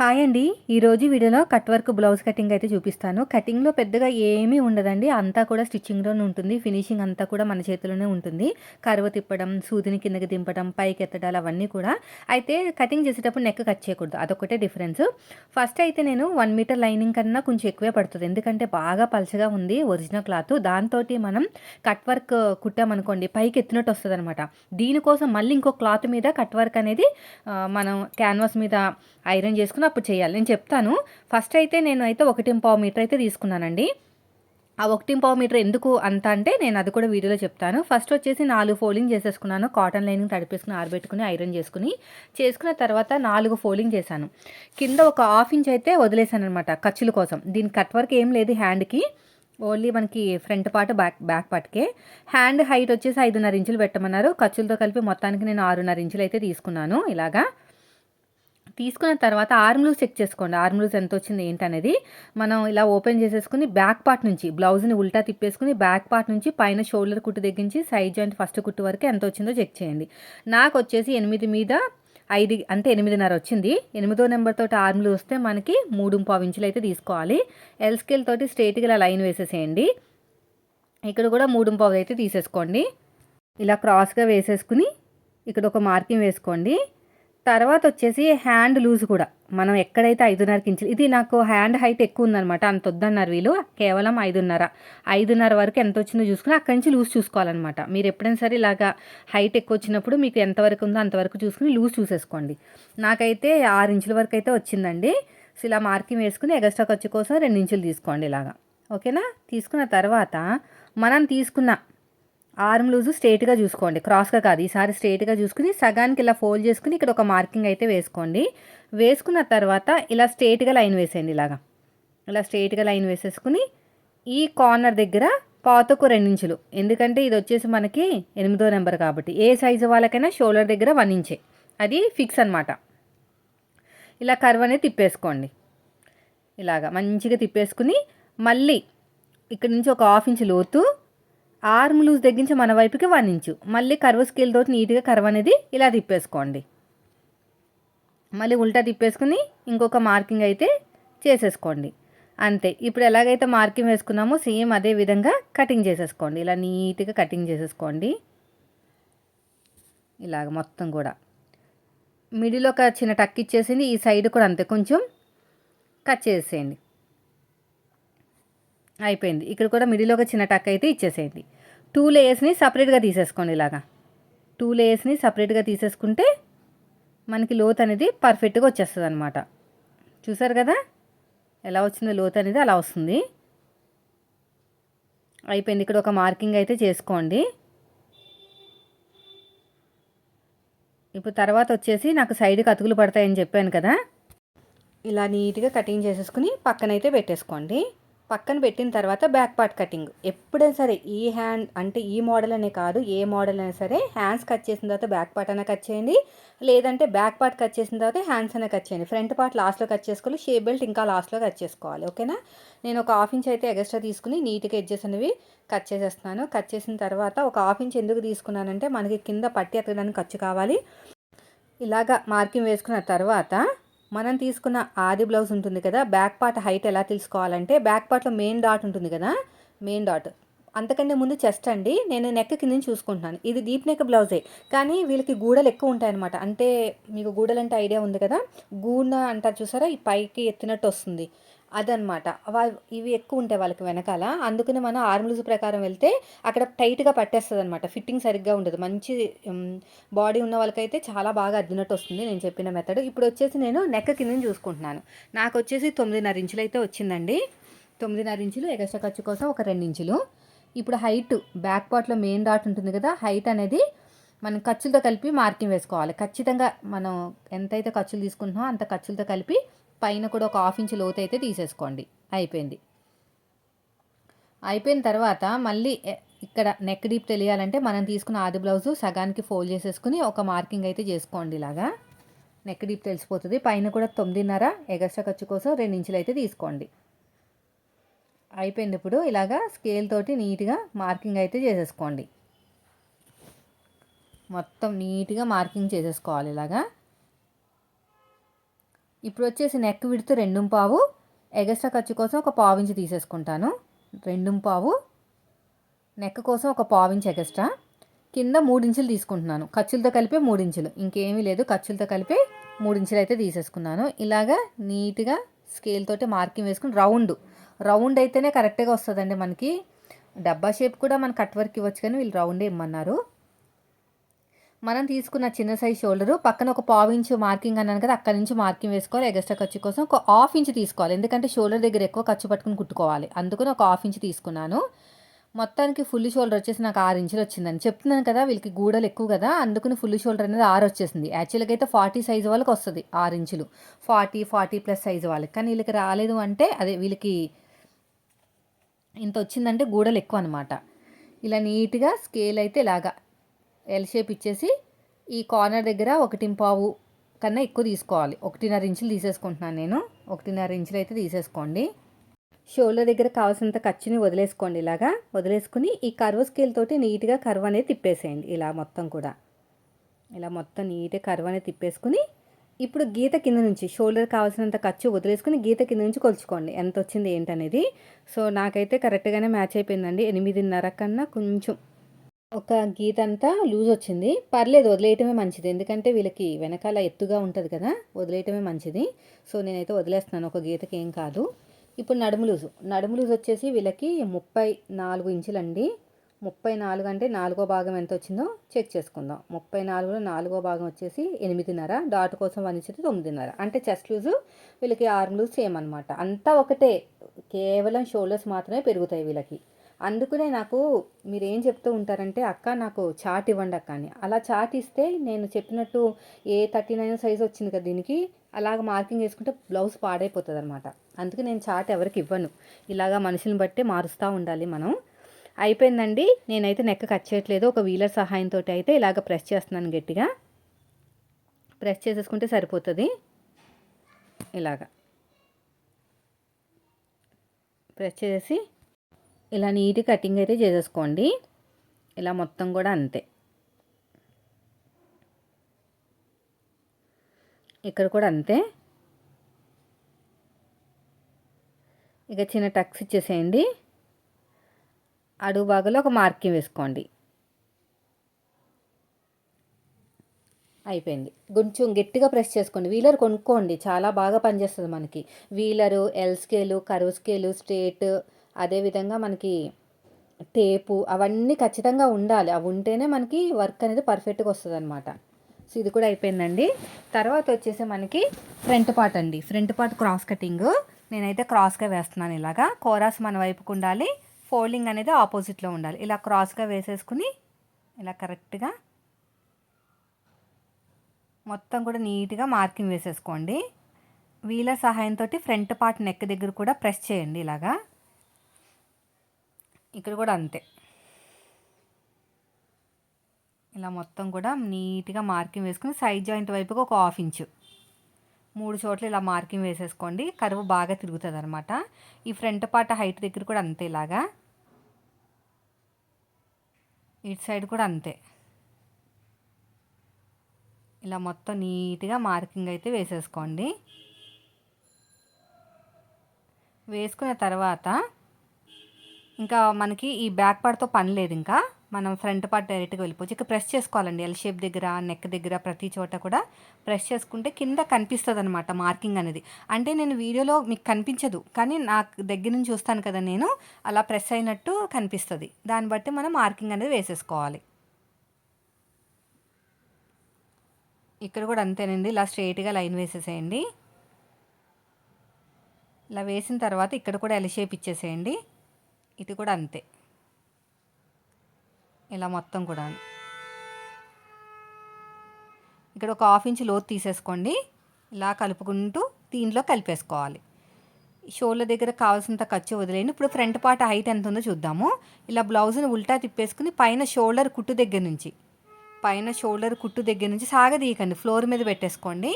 Hi అండి. ఈరోజు వీడియోలో కట్ వర్క్ బ్లౌజ్ కటింగ్ అయితే చూపిస్తాను. కటింగ్లో పెద్దగా ఏమీ ఉండదండి. అంతా కూడా స్టిచ్చింగ్లోనే ఉంటుంది. ఫినిషింగ్ అంతా కూడా మన చేతిలోనే ఉంటుంది. కరువ తిప్పడం సూదిని కిందకి దింపడం పైకి ఎత్తడాలు అవన్నీ కూడా. అయితే కటింగ్ చేసేటప్పుడు నెక్ కట్ చేయకూడదు. అదొకటే డిఫరెన్స్ ఫస్ట్ అయితే నేను వన్ మీటర్ లైనింగ్ కన్నా కొంచెం ఎక్కువే పడుతుంది. ఎందుకంటే బాగా పలచగా ఉంది ఒరిజినల్ క్లాత్. దాంతో మనం కట్ వర్క్ కుట్టామనుకోండి పైకి ఎత్తినట్టు వస్తుంది అనమాట దీనికోసం మళ్ళీ ఇంకో క్లాత్ మీద కట్ వర్క్ అనేది మనం క్యాన్వాస్ మీద ఐరన్ చేసుకుని అప్పుడు చేయాలి. నేను చెప్తాను. ఫస్ట్ అయితే నేను అయితే ఒకటి పావు మీటర్ అయితే తీసుకున్నానండి. ఆ ఒకటి పావు మీటర్ ఎందుకు అంత అంటే నేను అది కూడా వీడియోలో చెప్తాను. ఫస్ట్ వచ్చేసి నాలుగు ఫోల్డింగ్ చేసేసుకున్నాను. కాటన్ లైనింగ్ తడిపేసుకుని ఆరబెట్టుకుని ఐరన్ చేసుకుని చేసుకున్న తర్వాత నాలుగు ఫోల్డింగ్ చేశాను. కింద ఒక హాఫ్ ఇంచ్ అయితే వదిలేసాను అనమాట ఖర్చుల కోసం. దీని కట్ వర్క్ ఏం లేదు హ్యాండ్కి. ఓన్లీ మనకి ఫ్రంట్ పార్ట్ బ్యాక్ బ్యాక్ పార్ట్కే. హ్యాండ్ హైట్ వచ్చేసి ఐదున్నర ఇంచులు పెట్టమన్నారు. ఖర్చులతో కలిపి మొత్తానికి నేను ఆరున్నర ఇంచులు అయితే తీసుకున్నాను ఇలాగా. తీసుకున్న తర్వాత ఆర్మ్ లూజ్ చెక్ చేసుకోండి. ఆర్మ్ లూజ్ ఎంత వచ్చింది ఏంటనేది. మనం ఇలా ఓపెన్ చేసేసుకుని బ్యాక్ పార్ట్ నుంచి బ్లౌజ్ని ఉల్టా తిప్పేసుకుని బ్యాక్ పార్ట్ నుంచి పైన షోల్డర్ కుట్టు దగ్గరించి సైడ్ జాయింట్ ఫస్ట్ కుట్టు వరకు ఎంత వచ్చిందో చెక్ చేయండి. నాకు వచ్చేసి ఎనిమిది మీద ఐదు అంటే ఎనిమిదిన్నర వచ్చింది. ఎనిమిదో నెంబర్తో ఆర్మ్లు వస్తే మనకి మూడు పావు ఇంచులు అయితే తీసుకోవాలి. ఎల్ స్కేల్ తోటి స్ట్రైట్గా ఇలా లైన్ వేసేసేయండి. ఇక్కడ కూడా మూడు పావు అయితే తీసేసుకోండి. ఇలా క్రాస్గా వేసేసుకుని ఇక్కడ ఒక మార్కింగ్ వేసుకోండి. తర్వాత వచ్చేసి హ్యాండ్ లూజ్ కూడా. మనం ఎక్కడైతే ఐదున్నరకి ఇంచులు ఇది నాకు హ్యాండ్ హైట్ ఎక్కువ ఉందన్నమాట. అంత వద్దన్నారు వీళ్ళు. కేవలం ఐదున్నర. ఐదున్నర వరకు ఎంత వచ్చిందో చూసుకుని అక్కడి నుంచి లూజ్ చూసుకోవాలన్నమాట. మీరు ఎప్పుడైనా సరే ఇలాగా హైట్ ఎక్కువ వచ్చినప్పుడు మీకు ఎంతవరకు ఉందో అంతవరకు చూసుకుని లూజ్ చూసేసుకోండి. నాకైతే ఆరు ఇంచుల వరకు అయితే వచ్చిందండి. సో ఇలా మార్కింగ్ వేసుకుని ఎగస్ట్రా ఖర్చు కోసం రెండు ఇంచులు తీసుకోండి ఇలాగా. ఓకేనా? తీసుకున్న తర్వాత మనం తీసుకున్న ఆర్మ్ లూజు స్ట్రేట్గా చూసుకోండి. క్రాస్గా కాదు. ఈసారి స్ట్రేట్గా చూసుకుని సగానికి ఇలా ఫోల్డ్ చేసుకుని ఇక్కడ ఒక మార్కింగ్ అయితే వేసుకోండి. వేసుకున్న తర్వాత ఇలా స్ట్రేట్గా లైన్ వేసేయండి ఇలాగా. ఇలా స్ట్రేట్గా లైన్ వేసేసుకుని ఈ కార్నర్ దగ్గర పాతకు రెండించులు. ఎందుకంటే ఇది వచ్చేసి మనకి ఎనిమిదో నెంబర్ కాబట్టి. ఏ సైజు వాళ్ళకైనా షోల్డర్ దగ్గర వన్ ఇంచే. అది ఫిక్స్ అనమాట ఇలా కర్వ్ అనేది తిప్పేసుకోండి. ఇలాగా మంచిగా తిప్పేసుకుని మళ్ళీ ఇక్కడ నుంచి ఒక హాఫ్ ఇంచ్ లోతు ఆర్మ్ లూజ్ తగ్గించి మన వైపుకి వన్ ఇంచు. మళ్ళీ కర్వ్ స్కేల్ తోటి నీట్గా కర్వ్ అనేది ఇలా తిప్పేసుకోండి. మళ్ళీ ఉల్టా తిప్పేసుకుని ఇంకొక మార్కింగ్ అయితే చేసేసుకోండి. అంతే. ఇప్పుడు ఎలాగైతే మార్కింగ్ వేసుకున్నామో సేమ్ అదే విధంగా కటింగ్ చేసేసుకోండి. ఇలా నీట్గా కటింగ్ చేసేసుకోండి. ఇలాగ మొత్తం కూడా. మిడిల్ ఒక చిన్న టక్ ఇచ్చేసింది ఈ సైడ్ కూడా అంతే. కొంచెం కట్ చేసేయండి. అయిపోయింది. ఇక్కడ కూడా మిడిల్ ఒక చిన్న టక్ అయితే ఇచ్చేసేయండి. టూ లేయర్స్ని సపరేట్గా తీసేసుకోండి ఇలాగా. టూ లేయర్స్ని సపరేట్గా తీసేసుకుంటే మనకి లోత్ అనేది పర్ఫెక్ట్గా వచ్చేస్తుంది అనమాట చూసారు కదా? ఎలా వచ్చిందో లోత్ అనేది అలా వస్తుంది. అయిపోయింది. ఇక్కడ ఒక మార్కింగ్ అయితే చేసుకోండి. ఇప్పుడు తర్వాత వచ్చేసి నాకు సైడ్కి అతుకులు పడతాయని చెప్పాను కదా? ఇలా నీట్గా కటింగ్ చేసేసుకుని పక్కనైతే పెట్టేసుకోండి. పక్కన పెట్టిన తర్వాత బ్యాక్ పార్ట్ కటింగ్ ఎప్పుడైనా సరే ఈ హ్యాండ్ అంటే ఈ మోడల్ అనే కాదు ఏ మోడల్ అయినా సరే హ్యాండ్స్ కట్ చేసిన తర్వాత బ్యాక్ పార్ట్ అయినా కట్ చేయండి. లేదంటే బ్యాక్ పార్ట్ కట్ చేసిన తర్వాత హ్యాండ్స్ అయినా కట్ చేయండి. ఫ్రంట్ పార్ట్ లాస్ట్లో కట్ చేసుకోవాలి షేప్ బెల్ట్ ఇంకా లాస్ట్లో కట్ చేసుకోవాలి. ఓకేనా నేను ఒక హాఫ్ ఇంచ్ అయితే ఎగస్ట్రా తీసుకుని నీట్గా ఎడ్జెస్ అనేవి కట్ చేసేస్తున్నాను. కట్ చేసిన తర్వాత ఒక హాఫ్ ఇంచ్ ఎందుకు తీసుకున్నానంటే మనకి కింద పట్టి ఎత్తడానికి ఖర్చు కావాలి. ఇలాగా మార్కింగ్ వేసుకున్న తర్వాత మనం తీసుకున్న ఆది బ్లౌజ్ ఉంటుంది కదా బ్యాక్ పార్ట్ హైట్ ఎలా తెలుసుకోవాలంటే బ్యాక్ పార్ట్లో మెయిన్ డాట్ ఉంటుంది కదా మెయిన్ డాట్ అంతకంటే ముందు చెస్ట్ అండి నేను నెక్ కింద నుంచి చూసుకుంటున్నాను. ఇది డీప్ నెక్ బ్లౌజే కానీ వీళ్ళకి గూడలు ఎక్కువ ఉంటాయి అనమాట అంటే మీకు గూడలు అంటే ఐడియా ఉంది కదా గూడ అంటారు చూసారా ఈ పైకి ఎత్తినట్టు వస్తుంది. అదనమాట ఇవి ఎక్కువ ఉంటాయి వాళ్ళకి వెనకాల. అందుకనే మనం ఆర్మ్ లూజ్ ప్రకారం వెళ్తే అక్కడ టైట్గా పట్టేస్తుంది అనమాట ఫిట్టింగ్ సరిగ్గా ఉండదు. మంచి బాడీ ఉన్న వాళ్ళకైతే చాలా బాగా అద్దినట్టు వస్తుంది నేను చెప్పిన మెథడ్ ఇప్పుడు వచ్చేసి నేను నెక్ కింద చూసుకుంటున్నాను. నాకు వచ్చేసి తొమ్మిదిన్నర ఇంచులు అయితే వచ్చిందండి. తొమ్మిదిన్నర ఇంచులు ఎగస్ట్రా ఖర్చు కోసం ఒక రెండు ఇంచులు. ఇప్పుడు హైట్ బ్యాక్ పార్ట్లో మెయిన్ డాట్ ఉంటుంది కదా హైట్ అనేది మనం ఖర్చులతో కలిపి మార్కింగ్ వేసుకోవాలి. ఖచ్చితంగా మనం ఎంతైతే ఖర్చులు తీసుకుంటున్నామో అంత ఖర్చులతో కలిపి పైన కూడా ఒక హాఫ్ ఇంచ్ లోతు అయితే తీసేసుకోండి. అయిపోయింది. అయిపోయిన తర్వాత మళ్ళీ ఇక్కడ నెక్ డీప్ తెలియాలంటే మనం తీసుకున్న ఆది బ్లౌజు సగానికి ఫోల్డ్ చేసేసుకుని ఒక మార్కింగ్ అయితే చేసుకోండి ఇలాగా. నెక్ డీప్ తెలిసిపోతుంది. పైన కూడా తొమ్మిదిన్నర ఎగస్ట్రా ఖర్చు కోసం రెండు ఇంచులు అయితే తీసుకోండి. అయిపోయింది ఇప్పుడు ఇలాగా స్కేల్ తోటి నీట్గా మార్కింగ్ అయితే చేసేసుకోండి. మొత్తం నీట్గా మార్కింగ్ చేసేసుకోవాలి ఇలాగా. ఇప్పుడు వచ్చేసి నెక్ విడుతూ రెండు పావు. ఎగస్ట్రా ఖర్చు కోసం ఒక పావు ఇంచు తీసేసుకుంటాను. రెండు పావు. నెక్ కోసం ఒక పావు ఇంచు ఎగస్ట్రా. కింద మూడించులు తీసుకుంటున్నాను. ఖర్చులతో కలిపి మూడించులు. ఇంకేమీ లేదు. ఖర్చులతో కలిపి మూడించులు అయితే తీసేసుకున్నాను. ఇలాగా నీట్గా స్కేల్ తోటి మార్కింగ్ వేసుకుని రౌండ్. రౌండ్ అయితేనే కరెక్ట్గా వస్తుందండి మనకి. డబ్బా షేప్ కూడా మన కట్ వర్క్ ఇవ్వచ్చు కానీ వీళ్ళు రౌండే ఇమ్మన్నారు. మనం తీసుకున్న చిన్న సైజ్ షోల్డరు పక్కన ఒక పావు ఇంచు మార్కింగ్ అన్నాను కదా అక్కడ నుంచి మార్కింగ్ వేసుకోవాలి ఎగస్ట్రా ఖర్చు కోసం ఒక హాఫ్ ఇంచ్ తీసుకోవాలి. ఎందుకంటే షోల్డర్ దగ్గర ఎక్కువ ఖర్చు పట్టుకుని కుట్టుకోవాలి. అందుకని ఒక హాఫ్ ఇంచ్ తీసుకున్నాను. మొత్తానికి ఫుల్ షోల్డర్ వచ్చేసి నాకు ఆరు ఇంచులు వచ్చిందని చెప్తున్నాను కదా వీళ్ళకి గూడలు ఎక్కువ కదా అందుకని ఫుల్ షోల్డర్ అనేది ఆరు వచ్చేసింది. యాక్చువల్గా అయితే ఫార్టీ సైజు వాళ్ళకి వస్తుంది ఆరు ఇంచులు. ఫార్టీ ఫార్టీ ప్లస్ సైజ్ వాళ్ళకి. కానీ వీళ్ళకి రాలేదు అంటే అదే వీళ్ళకి ఇంత వచ్చిందంటే గూడలు ఎక్కువ అనమాట ఇలా నీట్గా స్కేల్ అయితే ఇలాగా ఎల్ షేప్ ఇచ్చేసి ఈ కార్నర్ దగ్గర ఒకటి పావు కన్నా ఎక్కువ తీసుకోవాలి. ఒకటిన్నర ఇంచులు తీసేసుకుంటున్నాను నేను. ఒకటిన్నర ఇంచులు అయితే తీసేసుకోండి. షోల్డర్ దగ్గర కావాల్సినంత ఖర్చుని వదిలేసుకోండి ఇలాగా. వదిలేసుకుని ఈ కర్వ్ స్కేల్ తోటి నీట్గా కర్వ్ అనేది తిప్పేసేయండి. ఇలా మొత్తం కూడా. ఇలా మొత్తం నీట్గా కర్వ్ అనేది తిప్పేసుకుని ఇప్పుడు గీత కింద నుంచి షోల్డర్ కావాల్సినంత ఖర్చు వదిలేసుకుని గీత కింద నుంచి కొలుచుకోండి. ఎంత వచ్చింది ఏంటనేది? సో నాకైతే కరెక్ట్గానే మ్యాచ్ అయిపోయిందండి. ఎనిమిదిన్నర కన్నా కొంచెం ఒక గీత అంతా లూజ్ వచ్చింది పర్లేదు వదిలేయటమే మంచిది. ఎందుకంటే వీళ్ళకి వెనకాల ఎత్తుగా ఉంటుంది కదా వదిలేయటమే మంచిది. సో నేనైతే వదిలేస్తున్నాను. ఒక గీతకి ఏం కాదు. ఇప్పుడు నడుము లూజు. నడుము లూజ్ వచ్చేసి వీళ్ళకి ముప్పై నాలుగు ఇంచులండి. ముప్పై నాలుగు అంటే నాలుగో భాగం ఎంత వచ్చిందో చెక్ చేసుకుందాం. ముప్పై నాలుగులో నాలుగో భాగం వచ్చేసి ఎనిమిదిన్నర. డాట్ కోసం వన్ ఇచ్చేది తొమ్మిదిన్నర. అంటే చెస్ట్ లూజు వీళ్ళకి ఆర్మ్ లూజ్ సేమ్ అనమాట అంతా ఒకటే. కేవలం షోల్డర్స్ మాత్రమే పెరుగుతాయి వీళ్ళకి. అందుకనే నాకు మీరు ఏం చెప్తూ ఉంటారంటే అక్క నాకు చాట్ ఇవ్వండి అక్క అని. అలా చాట్ ఇస్తే నేను చెప్పినట్టు ఏ థర్టీ నైన్ సైజ్ వచ్చింది కదా దీనికి అలాగ మార్కింగ్ చేసుకుంటే బ్లౌజ్ పాడైపోతుంది అనమాట అందుకే నేను చాట్ ఎవరికి ఇవ్వను. ఇలాగా మనుషులను బట్టి మారుస్తూ ఉండాలి మనం. అయిపోయిందండి. నేనైతే నెక్క కట్ చేయట్లేదు. ఒక వీలర్ సహాయంతో అయితే ఇలాగ ప్రెస్ చేస్తున్నాను గట్టిగా. ప్రెస్ చేసేసుకుంటే సరిపోతుంది. ఇలాగా. ప్రెస్ చేసి ఇలా నీట్ కటింగ్ అయితే చేసేసుకోండి. ఇలా మొత్తం కూడా అంతే. ఇక్కడ కూడా అంతే. ఇక చిన్న టక్స్ ఇచ్చేసేయండి. అడుగు భాగంలో ఒక మార్కింగ్ వేసుకోండి. అయిపోయింది. కొంచెం గట్టిగా ప్రెస్ చేసుకోండి. వీలర్ కొనుక్కోండి. చాలా బాగా పనిచేస్తుంది మనకి. Wheeler L scale curve scale straight అదేవిధంగా మనకి టేపు అవన్నీ ఖచ్చితంగా ఉండాలి. అవి ఉంటేనే మనకి వర్క్ అనేది పర్ఫెక్ట్గా వస్తుంది అనమాట సో ఇది కూడా అయిపోయిందండి. తర్వాత వచ్చేసి మనకి ఫ్రంట్ పార్ట్ అండి. Front part cross cutting. నేనైతే క్రాస్గా వేస్తున్నాను ఇలాగా. కోరాస్ మన వైపుకు ఉండాలి. ఫోల్డింగ్ అనేది ఆపోజిట్లో ఉండాలి. ఇలా క్రాస్గా వేసేసుకుని ఇలా కరెక్ట్గా మొత్తం కూడా నీట్గా మార్కింగ్ వేసేసుకోండి. వీల సహాయంతో ఫ్రంట్ పార్ట్ నెక్ దగ్గర కూడా ప్రెస్ చేయండి ఇలాగా. ఇక్కడ కూడా అంతే. ఇలా మొత్తం కూడా నీట్గా మార్కింగ్ వేసుకుని సైడ్ జాయింట్ వైపుకి ఒక హాఫ్ ఇంచు. మూడు చోట్ల ఇలా మార్కింగ్ వేసేసుకోండి. కరువు బాగా తిరుగుతుంది అనమాట ఈ ఫ్రంట్ పార్ట్ హైట్ దగ్గర కూడా అంతే ఇలాగా. ఇటు సైడ్ కూడా అంతే. ఇలా మొత్తం నీట్గా మార్కింగ్ అయితే వేసేసుకోండి. వేసుకున్న తర్వాత ఇంకా మనకి ఈ బ్యాక్ పార్ట్తో పని లేదు ఇంకా. మనం ఫ్రంట్ పార్ట్ డైరెక్ట్గా వెళ్ళిపోవచ్చు. ఇక ప్రెస్ చేసుకోవాలండి. ఎల్ షేప్ దగ్గర నెక్ దగ్గర ప్రతి చోట కూడా ప్రెస్ చేసుకుంటే కింద కనిపిస్తుంది అనమాట మార్కింగ్ అనేది. అంటే నేను వీడియోలో మీకు కనిపించదు. కానీ నాకు దగ్గర నుంచి చూస్తాను కదా నేను అలా ప్రెస్ అయినట్టు కనిపిస్తుంది. దాన్ని బట్టి మనం మార్కింగ్ అనేది వేసేసుకోవాలి. ఇక్కడ కూడా అంతేనండి. ఇలా స్ట్రైట్గా లైన్ వేసేసేయండి. ఇలా వేసిన తర్వాత ఇక్కడ కూడా ఎల్ షేప్ ఇచ్చేసేయండి. ఇది కూడా అంతే. ఇలా మొత్తం కూడా. ఇక్కడ ఒక హాఫ్ ఇంచ్ లోతు తీసేసుకోండి. ఇలా కలుపుకుంటూ దీంట్లో కలిపేసుకోవాలి. షోళ్ళ దగ్గర కావాల్సినంత ఖర్చు వదిలేయండి. ఇప్పుడు ఫ్రంట్ పార్ట్ హైట్ ఎంత ఉందో చూద్దాము. ఇలా బ్లౌజ్ని ఉల్టా తిప్పేసుకుని పైన షోల్డర్ కుట్టు దగ్గర నుంచి పైన షోల్డర్ కుట్టు దగ్గర నుంచి సాగదీయకండి. ఫ్లోర్ మీద పెట్టేసుకోండి.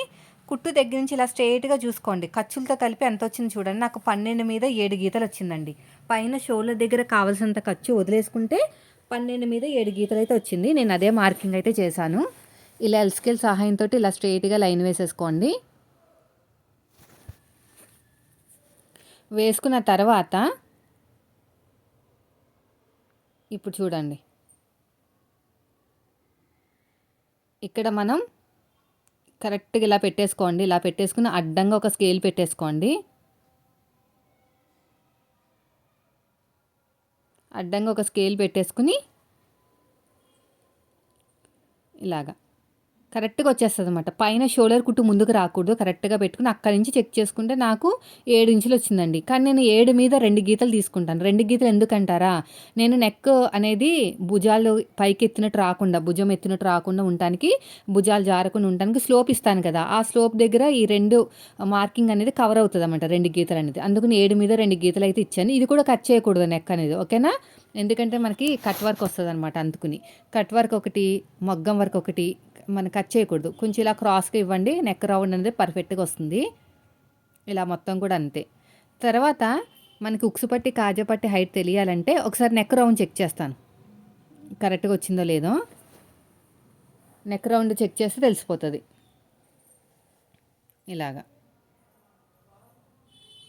కుట్టు దగ్గర నుంచి ఇలా స్ట్రైట్గా చూసుకోండి. ఖర్చులతో కలిపి ఎంత వచ్చింది చూడండి. నాకు పన్నెండు మీద ఏడు గీతలు వచ్చిందండి. పైన షోల్డర్ దగ్గర కావాల్సినంత ఖర్చు వదిలేసుకుంటే పన్నెండు మీద ఏడు గీతలు అయితే వచ్చింది. నేను అదే మార్కింగ్ అయితే చేశాను. ఇలా ఎల్స్కేల్ సహాయంతో ఇలా స్ట్రైట్గా లైన్ వేసేసుకోండి. వేసుకున్న తర్వాత ఇప్పుడు చూడండి. ఇక్కడ మనం కరెక్ట్గా ఇలా పెట్టేసుకోండి. ఇలా పెట్టేసుకుని అడ్డంగా ఒక స్కేల్ పెట్టేసుకోండి. అడ్డంగా ఒక స్కేల్ పెట్టేసుకుని ఇలాగా. కరెక్ట్గా వచ్చేస్తుంది అనమాట పైన షోల్డర్ కుట్టు ముందుకు రాకూడదు. కరెక్ట్గా పెట్టుకుని అక్కడి నుంచి చెక్ చేసుకుంటే నాకు ఏడు ఇంచులు వచ్చిందండి. కానీ నేను ఏడు మీద రెండు గీతలు తీసుకుంటాను. రెండు గీతలు ఎందుకంటారా? నేను నెక్ అనేది భుజాలు పైకి ఎత్తినట్టు రాకుండా భుజం ఎత్తినట్టు రాకుండా ఉండటానికి భుజాలు జారకుండా ఉండటానికి స్లోప్ ఇస్తాను కదా. ఆ స్లోప్ దగ్గర ఈ రెండు మార్కింగ్ అనేది కవర్ అవుతుంది అనమాట రెండు గీతలు అనేది. అందుకని ఏడు మీద రెండు గీతలు అయితే ఇచ్చాను. ఇది కూడా కట్ చేయకూడదు నెక్ అనేది ఓకేనా? ఎందుకంటే మనకి కట్ వర్క్ వస్తుంది అనమాట అందుకుని. కట్ వర్క్ ఒకటి మగ్గం వర్క్ ఒకటి మనం కట్ చేయకూడదు. కొంచెం ఇలా క్రాస్గా ఇవ్వండి నెక్ రౌండ్ అనేది పర్ఫెక్ట్గా వస్తుంది. ఇలా మొత్తం కూడా అంతే. తర్వాత మనకి ఉక్సు పట్టి కాజా పట్టి హైట్ తెలియాలంటే ఒకసారి నెక్ రౌండ్ చెక్ చేస్తాను. కరెక్ట్గా వచ్చిందో లేదో. నెక్ రౌండ్ చెక్ చేస్తే తెలిసిపోతుంది. ఇలాగా.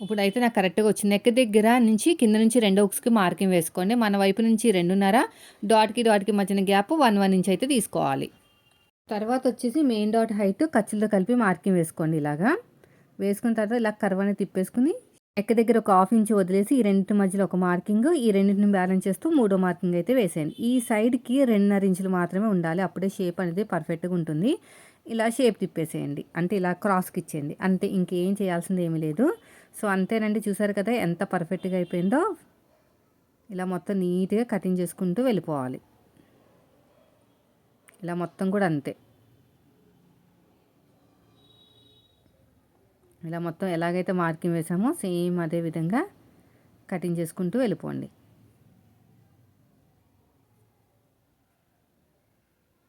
ఇప్పుడు అయితే నాకు కరెక్ట్గా వచ్చింది. నెక్ దగ్గర నుంచి కింద నుంచి రెండో ఉక్స్కి మార్కింగ్ వేసుకోండి. మన వైపు నుంచి రెండున్నర డాట్కి డాట్కి మధ్యన గ్యాప్ వన్ వన్ ఇంచ్ అయితే తీసుకోవాలి. తర్వాత వచ్చేసి మెయిన్ డాట్ హైట్ ఖర్చులతో కలిపి మార్కింగ్ వేసుకోండి ఇలాగా. వేసుకున్న తర్వాత ఇలా కర్వని తిప్పేసుకుని ఎక్క దగ్గర ఒక హాఫ్ ఇంచ్ వదిలేసి ఈ రెండింటి మధ్యలో ఒక మార్కింగ్ ఈ రెండింటిని బ్యాలెన్స్ చేస్తూ మూడో మార్కింగ్ అయితే వేసేయండి. ఈ సైడ్కి రెండున్నర ఇంచులు మాత్రమే ఉండాలి. అప్పుడే షేప్ అనేది పర్ఫెక్ట్గా ఉంటుంది. ఇలా షేప్ తిప్పేసేయండి. అంటే ఇలా క్రాస్కి ఇచ్చేయండి. అంతే ఇంకేం చేయాల్సింది ఏమీ లేదు. సో అంతేనండి. చూసారు కదా ఎంత పర్ఫెక్ట్గా అయిపోయిందో. ఇలా మొత్తం నీట్గా కటింగ్ చేసుకుంటూ వెళ్ళిపోవాలి. ఇలా మొత్తం కూడా అంతే. ఇలా మొత్తం ఎలాగైతే మార్కింగ్ వేసామో సేమ్ అదే విధంగా కటింగ్ చేసుకుంటూ వెళ్ళిపోండి.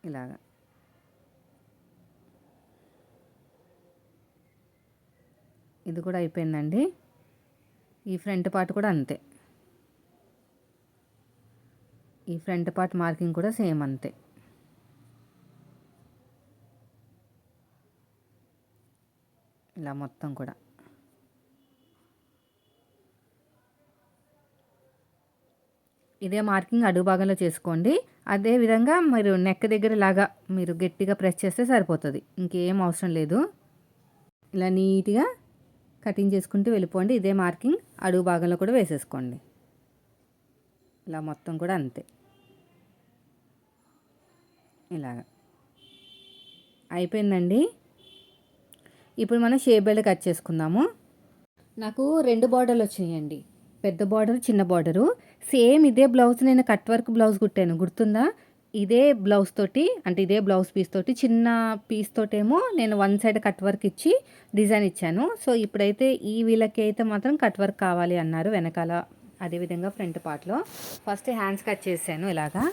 ఇలాగా. ఇది కూడా అయిపోయిందండి. ఈ ఫ్రంట్ పార్ట్ కూడా అంతే. ఈ ఫ్రంట్ పార్ట్ మార్కింగ్ కూడా సేమ్ అంతే. ఇలా మొత్తం కూడా. ఇదే మార్కింగ్ అడుగు భాగంలో చేసుకోండి. అదే విధంగా మీరు నెక్ దగ్గర లాగా మీరు గట్టిగా ప్రెస్ చేస్తే సరిపోతుంది. ఇంకేం అవసరం లేదు. ఇలా నీట్గా కటింగ్ చేసుకుంటూ వెళ్ళిపోండి. ఇదే మార్కింగ్ అడుగు భాగంలో కూడా వేసేసుకోండి. ఇలా మొత్తం కూడా అంతే. ఇలాగ. అయిపోయిందండి. ఇప్పుడు మనం షేప్ బెల్ట్ కట్ చేసుకుందాము. నాకు రెండు బార్డర్లు వచ్చినాయండి. పెద్ద బార్డర్ చిన్న బార్డరు. సేమ్ ఇదే బ్లౌజ్ నేను కట్ వర్క్ బ్లౌజ్ కుట్టాను. గుర్తుందా? ఇదే బ్లౌజ్ తోటి అంటే ఇదే బ్లౌజ్ పీస్ తోటి చిన్న పీస్ తోటేమో నేను వన్ సైడ్ కట్ వర్క్ ఇచ్చి డిజైన్ ఇచ్చాను. సో ఇప్పుడైతే ఈ వీళ్ళకి అయితే మాత్రం కట్ వర్క్ కావాలి అన్నారు వెనకాల అదేవిధంగా ఫ్రంట్ పార్ట్లో. ఫస్ట్ హ్యాండ్స్ కట్ చేశాను ఇలాగా.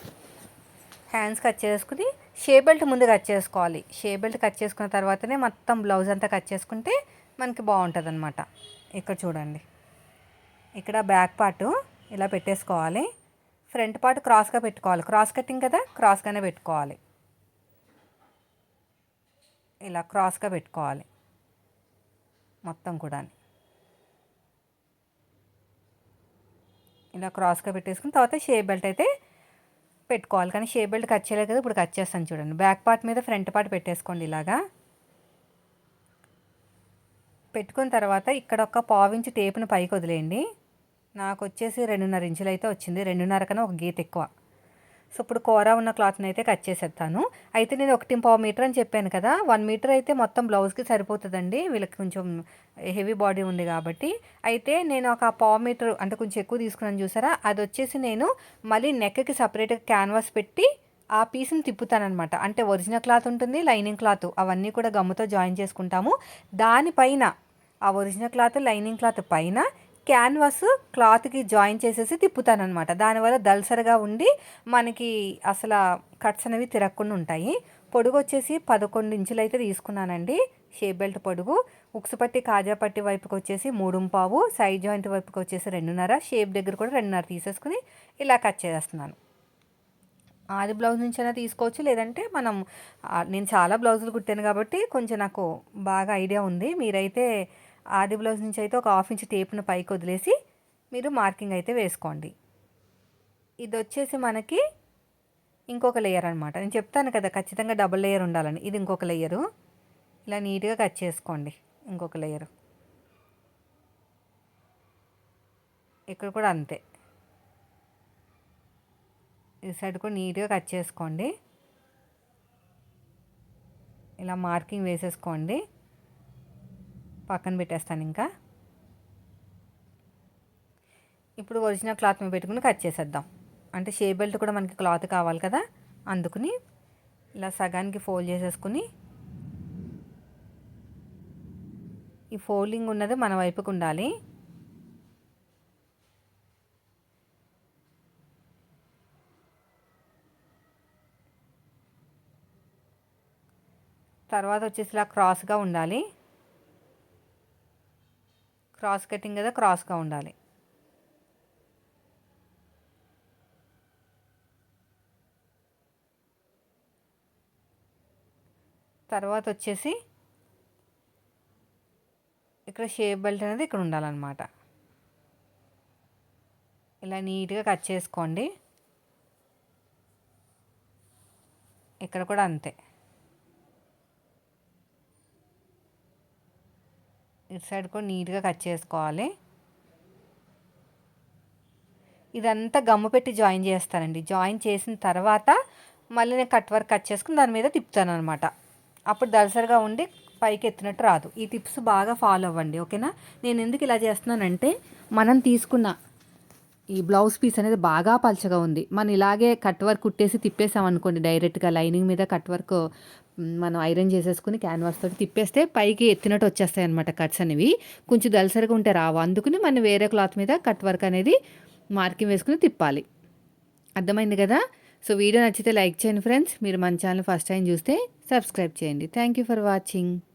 హ్యాండ్స్ కట్ చేసుకుని షే బెల్ట్ ముందు కట్ చేసుకోవాలి. షే బెల్ట్ కట్ చేసుకున్న తర్వాతనే మొత్తం బ్లౌజ్ అంతా కట్ చేసుకుంటే మనకి బాగుంటుంది అనమాట ఇక్కడ చూడండి. ఇక్కడ బ్యాక్ పార్ట్ ఇలా పెట్టేసుకోవాలి. ఫ్రంట్ పార్ట్ క్రాస్గా పెట్టుకోవాలి. క్రాస్ కటింగ్ కదా క్రాస్గానే పెట్టుకోవాలి. ఇలా క్రాస్గా పెట్టుకోవాలి. మొత్తం కూడా ఇలా క్రాస్గా పెట్టేసుకుని తర్వాత షే బెల్ట్ అయితే పెట్టుకోవాలి. కానీ షే బెల్ట్ కట్ చేయలేదు కదా ఇప్పుడు కట్ చేస్తాను చూడండి. బ్యాక్ పార్ట్ మీద ఫ్రంట్ పార్ట్ పెట్టేసుకోండి ఇలాగా. పెట్టుకున్న తర్వాత ఇక్కడ ఒక పావించి టేపును పైకి వదిలేయండి. నాకు వచ్చేసి రెండున్నర ఇంచులు అయితే వచ్చింది. రెండున్నర కన్నా ఒక గీత ఎక్కువ. సో ఇప్పుడు కూర ఉన్న క్లాత్ని అయితే కట్ చేసేస్తాను. అయితే నేను ఒకటి పావు మీటర్ అని చెప్పాను కదా వన్ మీటర్ అయితే మొత్తం బ్లౌజ్కి సరిపోతుందండి. వీళ్ళకి కొంచెం హెవీ బాడీ ఉంది కాబట్టి. అయితే నేను ఒక పావు మీటర్ అంటే కొంచెం ఎక్కువ తీసుకున్నాను చూసారా అది వచ్చేసి నేను మళ్ళీ నెక్కి సపరేట్గా క్యాన్వాస్ పెట్టి ఆ పీస్ని తిప్పుతానమాట అంటే ఒరిజినల్ క్లాత్ ఉంటుంది లైనింగ్ క్లాత్ అవన్నీ కూడా గమ్ముతో జాయిన్ చేసుకుంటాము. దానిపైన ఆ ఒరిజినల్ క్లాత్ లైనింగ్ క్లాత్ పైన క్యాన్వాస్ క్లాత్కి జాయిన్ చేసేసి తిప్పుతానమాట దానివల్ల దల్సరగా ఉండి మనకి అసలు కట్స్ అనేవి తిరగకుండా ఉంటాయి. పొడుగు వచ్చేసి పదకొండు ఇంచులు అయితే తీసుకున్నానండి. షేప్ బెల్ట్ పొడుగు. ఉక్సుపట్టి పట్టి కాజా పట్టి వైపుకి వచ్చేసి మూడు పావు. సైడ్ జాయింట్ వైపుకి వచ్చేసి రెండున్నర. షేప్ దగ్గర కూడా రెండున్నర తీసేసుకుని ఇలా కట్ చేస్తున్నాను ఆది బ్లౌజ్ నుంచి అయినా తీసుకోవచ్చు. లేదంటే మనం నేను చాలా బ్లౌజులు కుట్టాను కాబట్టి కొంచెం నాకు బాగా ఐడియా ఉంది. మీరైతే ఆది బ్లౌజ్ నుంచి అయితే ఒక హాఫ్ ఇంచ్ టేప్ను పైకి వదిలేసి మీరు మార్కింగ్ అయితే వేసుకోండి. ఇది వచ్చేసి మనకి ఇంకొక లేయర్ అనమాట నేను చెప్తాను కదా ఖచ్చితంగా డబుల్ లేయర్ ఉండాలని. ఇది ఇంకొక లేయరు. ఇలా నీట్గా కట్ చేసుకోండి ఇంకొక లేయరు. ఇక్కడ కూడా అంతే. ఈ సైడ్ కూడా నీట్గా కట్ చేసుకోండి. ఇలా మార్కింగ్ వేసేసుకోండి. పక్కన పెట్టేస్తాను ఇంకా. ఇప్పుడు ఒరిజినల్ క్లాత్ మీద పెట్టుకుని కట్ చేసేద్దాం. అంటే షే బెల్ట్ కూడా మనకి క్లాత్ కావాలి కదా అందుకుని ఇలా సగానికి ఫోల్డ్ చేసేసుకుని ఈ ఫోల్డింగ్ ఉన్నది మన వైపుకు ఉండాలి. తర్వాత వచ్చేసి ఇలా క్రాస్గా ఉండాలి. క్రాస్ కటింగ్ కదా క్రాస్గా ఉండాలి. తర్వాత వచ్చేసి ఇక్కడ షేప్ బెల్ట్ అనేది ఇక్కడ ఉండాలన్నమాట. ఇలా నీట్గా కట్ చేసుకోండి. ఇక్కడ కూడా అంతే. ఇటు సైడ్ కూడా నీట్గా కట్ చేసుకోవాలి. ఇదంతా గమ్ము పెట్టి జాయిన్ చేస్తానండి. జాయిన్ చేసిన తర్వాత మళ్ళీ నేను కట్ వర్క్ కట్ చేసుకుని దాని మీద తిప్పుతాను అనమాట అప్పుడు దలసరిగా ఉండి పైకి ఎత్తినట్టు రాదు. ఈ టిప్స్ బాగా ఫాలో అవ్వండి ఓకేనా? నేను ఎందుకు ఇలా చేస్తున్నానంటే మనం తీసుకున్న ఈ బ్లౌజ్ పీస్ అనేది బాగా పలచగా ఉంది. మనం ఇలాగే కట్ వర్క్ కుట్టేసి తిప్పేసాం అనుకోండి డైరెక్ట్గా లైనింగ్ మీద కట్ వర్క్ మనం ఐరన్ చేసేసుకుని క్యాన్వాస్ తోటి తిప్పేస్తే పైకి ఎత్తినట్టు వచ్చేస్తాయి అనమాట కట్స్ అనేవి. కొంచెం దలసరిగా ఉంటే రావు. అందుకని మనం వేరే క్లాత్ మీద కట్ వర్క్ అనేది మార్కింగ్ వేసుకుని తిప్పాలి. అర్థమైంది కదా? సో వీడియో నచ్చితే లైక్ చేయండి ఫ్రెండ్స్ మీరు మన ఛానల్ ఫస్ట్ టైం చూస్తే సబ్స్క్రైబ్ చేయండి. Thank you for watching